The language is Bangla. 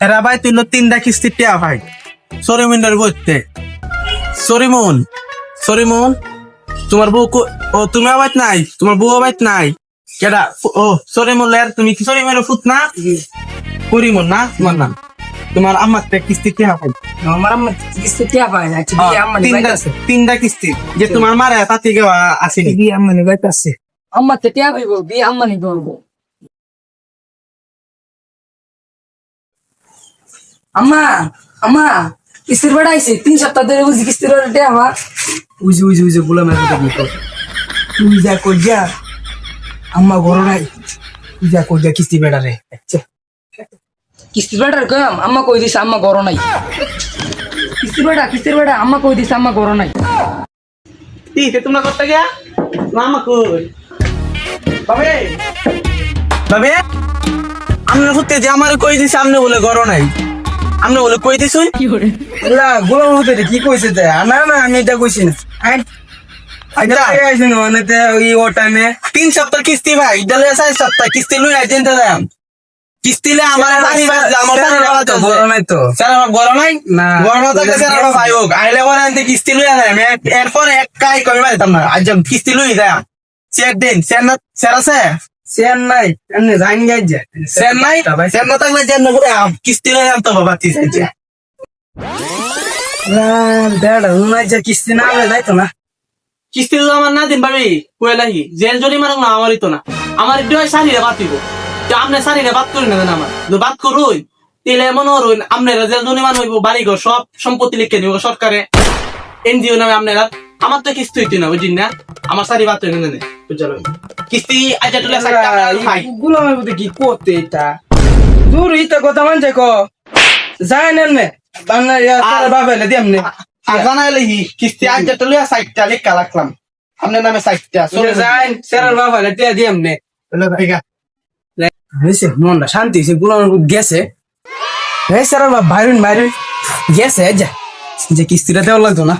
এরা ভাই তুই তিনটা কিস্তি টিয়া ভাই। সরিমিনের বইতে সরিমন সরিমন তোমার বউ ও তুমি আবাইত নাই তোমার বউ আবাইত নাই। কেডা? ও সরিমন লের তুমি কি সরিমের ফুট না? করিমন না? তোমার নাম? তোমার আমার তে কিস্তি টিয়া ভাই। আমার আম্মা কিস্তি টিয়া নিয়ে তিনটা তিনটা কিস্তি যে তোমার মারে তাতে আসেনি বিয়ে আম্মা নিয়ে আছে আম্মা তো টিয়া পাইবো বিয়ে আম্মা নিয়ে আম্মা আম্মা কিস্তির বেড়া আইছে তিন সপ্তাহ ধরে বুঝি কিস্তির বেড়া টিয়া আমার উজি উজি উজি গুলা মেরে দেখি তো তুই যা কই যা। আম্মা ঘর নাই। তুই যা কই যা কিস্তি বেড়া রে। কিস্তি বেড়ার কম আম্মা কই দিছে আম্মা ঘর নাই। কিস্তির বেড়া কিস্তির বেড়া আম্মা কই দিছে আম্মা ঘর নাই। আছে তোমরা করতে গিয়া? মামা কই? বাবে বাবে আমরা যে আমার কই দিছে আমনে বলে গরো নাই। আমনে বলে কই দিছুই? না গোলাম হতে কি কইছে তে না না আমি এটা কইছি না। আই আচ্ছা। মানে তিন সপ্তাহ কিস্তি ভাই ডালে চার সপ্তাহ কিস্তি লই আইতেন দাম কিস্তি লে আমার বাড়ি বাড়ি আমার বাড়ি বাড়ি তো বড় নাই তো। স্যার আমার গরম নাই? না। গরম থাকলে স্যার আমার ভাই হোক। আইলে পরে আনতে কিস্তি লই আমি এরপর এক কাই কমি পাইতাম না আজ কিস্তি লই যাই চেক দিন স্যার না স্যার আছে? সেন নাই এমনি জানি গাই যা স্যার নাই থাকলে যেন করে কিস্তি বাবা দেড় যা না হলে যাইতো না। কিস্তি তো আমার না দিন ভাবি কুয়েলাহি জেল জরি মারক আমারই তো না। আমার একটু সারিরে বাদ দিব তো আপনি সারিরে বাদ করি না দেন আমার। বাদ করুই তাহলে এমন হরুন আপনারা জেল জরি হইব বাড়ি ঘর সব সম্পত্তি লিখে নিব সরকারে। এনজিও নামে আপনারা আমার তো কিস্তি হইতে না বুঝিন না? আমার সারি বাদ হইনে বুঝলো কিস্তি আজ তুলে ভাই গুলামের মধ্যে কি করতে এটা? দূর ইটা কথা মানছে ক। যায় নেন নে। বাংলা ইয়া তার বাবা দিম নে হি কিস্তি আজ তুলে সাইটটা লেখা রাখলাম। আপনার নামে সাইটটা চলে যায় সেরার বাবা দিয়া দিম নে ঠিক আছে। হয়েছে মনটা শান্তি হয়েছে গুলামের মধ্যে গেছে। হ্যাঁ বাবা বাইরুন বাইরুন। গেছে যা। যে কিস্তিটা দেওয়া লাগতো না।